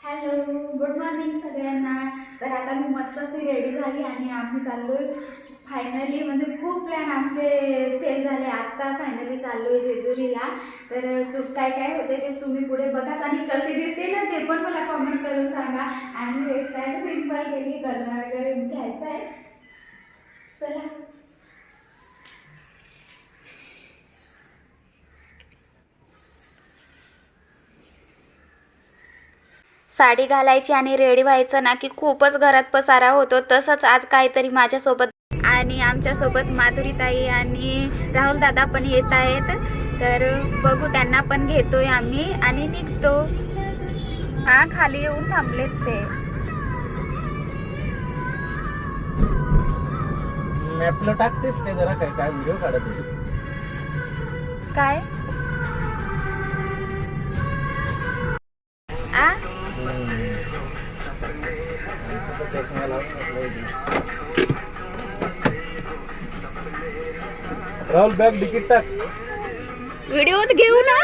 Hello good morning सगळ्यांना. तर आता मी मस्त अशी रेडी झाली आणि आम्ही चाललोय फायनली म्हणजे खूप प्लॅन आमचे फेल झाले. आत्ता फायनली चाललोय जेजुरीला. तर तू काय काय होते ते तुम्ही पुढे बघाच आणि कसे दिसते ना ते पण मला कॉमेंट करून सांगा. आणि हेअरस्टाईल सिंपल केली कलर वगैरे घ्यायचं आहे. चला. साडी घालायची आणि रेडी व्हायचं ना की खूपच घरात पसारा होतो. तसंच आज काहीतरी माझ्यासोबत आणि आमच्यासोबत माधुरीताई आणि राहुल दादा पण येत आहेत. तर बघू त्यांना पण घेतोय आम्ही आणि निघतो. हा खाली येऊन थांबलेत ते. मॅपला टाकतेस काय जरा? काय काय व्हिडिओ काढतेस काय? आ? राहुल बॅग तिकीट टाक. व्हिडिओत घेऊ ना.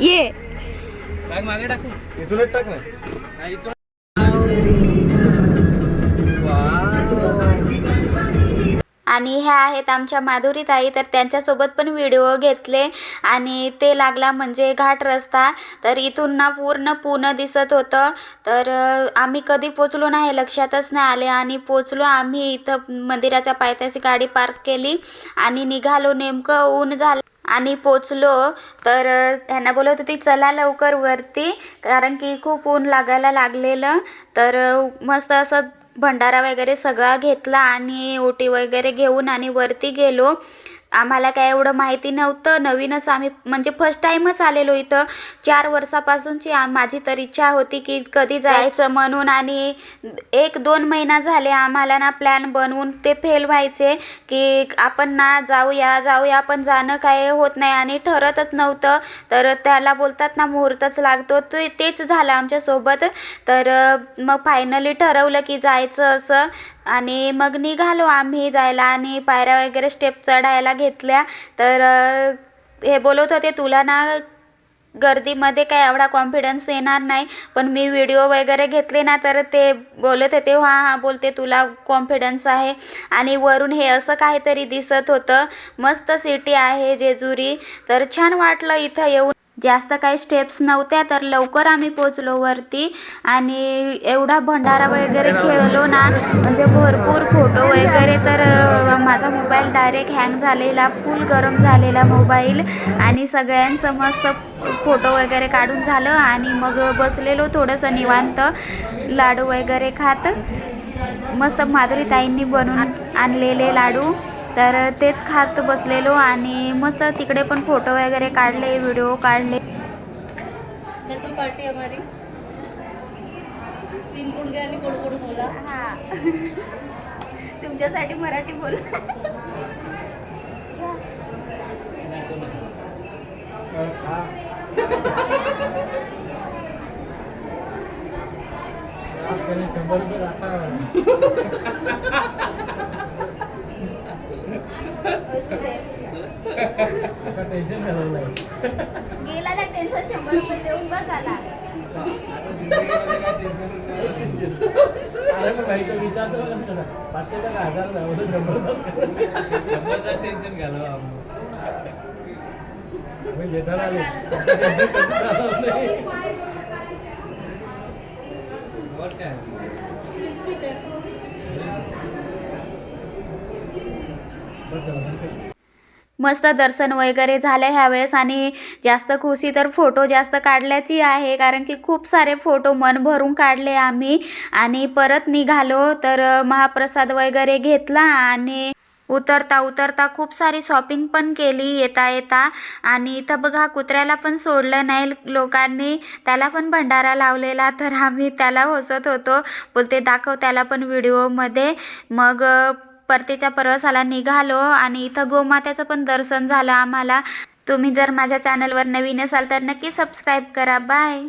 ये. बॅग मागे टाकू. इथूनच टाक ना. आणि ह्या आहेत आमच्या माधुरीताई तर त्यांच्यासोबत पण व्हिडिओ घेतले. आणि ते लागला म्हणजे घाट रस्ता. तर इथून ना पूर्ण पुणं दिसत होतं. तर आम्ही कधी पोचलो नाही लक्षातच नाही आले. आणि पोचलो आम्ही इथं मंदिराच्या पायथ्याशी गाडी पार्क केली. आणि निघालो नेमकं ऊन झालं. आणि पोचलो. तर ह्यांना बोलत होती चला लवकर वरती. कारण की खूप ऊन लागायला लागलेलं. तर मस्त असं भंडारा वगैरे सगळा घेतला आणि ओटी वगैरे घेऊन आणि वरती गेलो. आम्हाला काय एवढं माहिती नव्हतं. नवीनच आम्ही म्हणजे फर्स्ट टाईमच आलेलो इथं. चार वर्षापासूनची माझी तर इच्छा होती की कधी जायचं म्हणून आणि एक दोन महिना झाले आम्हाला ना प्लॅन बनवून ते फेल व्हायचे की आपण ना जाऊया जाऊया पण जाणं काय होत नाही आणि ठरतच नव्हतं. तर त्याला बोलतात ना मुहूर्तच लागतो. ते तेच झालं आमच्यासोबत. तर मग फायनली ठरवलं की जायचं असं. आणि मग निघालो आम्ही जायला आणि पायऱ्या वगैरे स्टेप चढायला घेतल्या. तर हे बोलत होते तुला ना गर्दीमध्ये काय एवढा कॉन्फिडन्स येणार नाही पण मी व्हिडिओ वगैरे घेतले ना तर ते बोलत होते हां हां बोलते तुला कॉन्फिडन्स आहे. आणि वरून हे असं काहीतरी दिसत होतं मस्त सिटी आहे जेजुरी. तर छान वाटलं इथं येऊन. जास्त काही स्टेप्स नव्हत्या तर लवकर आम्ही पोचलो वरती. आणि एवढा भंडारा वगैरे खेळलो ना म्हणजे भरपूर फोटो वगैरे. तर माझा मोबाईल डायरेक्ट हँग झालेला फुल गरम झालेला मोबाईल आणि सगळ्यांचं मस्त फोटो वगैरे काढून झालं. आणि मग बसलेलो थोडंसं निवांत. लाडू वगैरे खात. मस्त माधुरीताईंनी बनवून आणलेले लाडू. तर तेच खात बसलेलो आणि मस्त तिकडे पण फोटो वगैरे काढले व्हिडिओ काढले. लड्डू पार्टी हमारी. तीन गुडघे आणि गोड गोड बोला हा. तुमच्यासाठी मराठी बोल शंभर रुपये टाका आता टेन्शन झालं. नाही गेला ना टेन्शन शंभर रुपये देऊन बस आला पाचशे का हजार शंभरचा टेन्शन घालव मी घेताना आले बिस्किट आहे मस्त दर्शन वगैरे झालं ह्यावेळेस आणि जास्त खुशी तर फोटो जास्त काढल्याची आहे कारण की खूप सारे फोटो मन भरून काढले आम्ही. आणि परत निघालो तर महाप्रसाद वगैरे घेतला आणि उतरता उतरता खूप सारी शॉपिंग पण केली येता येता. आणि इथं बघा कुत्र्याला पण सोडलं नाही लोकांनी. त्याला पण भंडारा लावलेला तर आम्ही त्याला हसत होतो. बोलते दाखव त्याला पण व्हिडिओमध्ये मग परतीच्या प्रवासाला निघालो आणि इथं गोमात्याचं पण दर्शन झालं आम्हाला. तुम्ही जर माझ्या चॅनलवर नवीन असाल तर नक्की सबस्क्राईब करा. बाय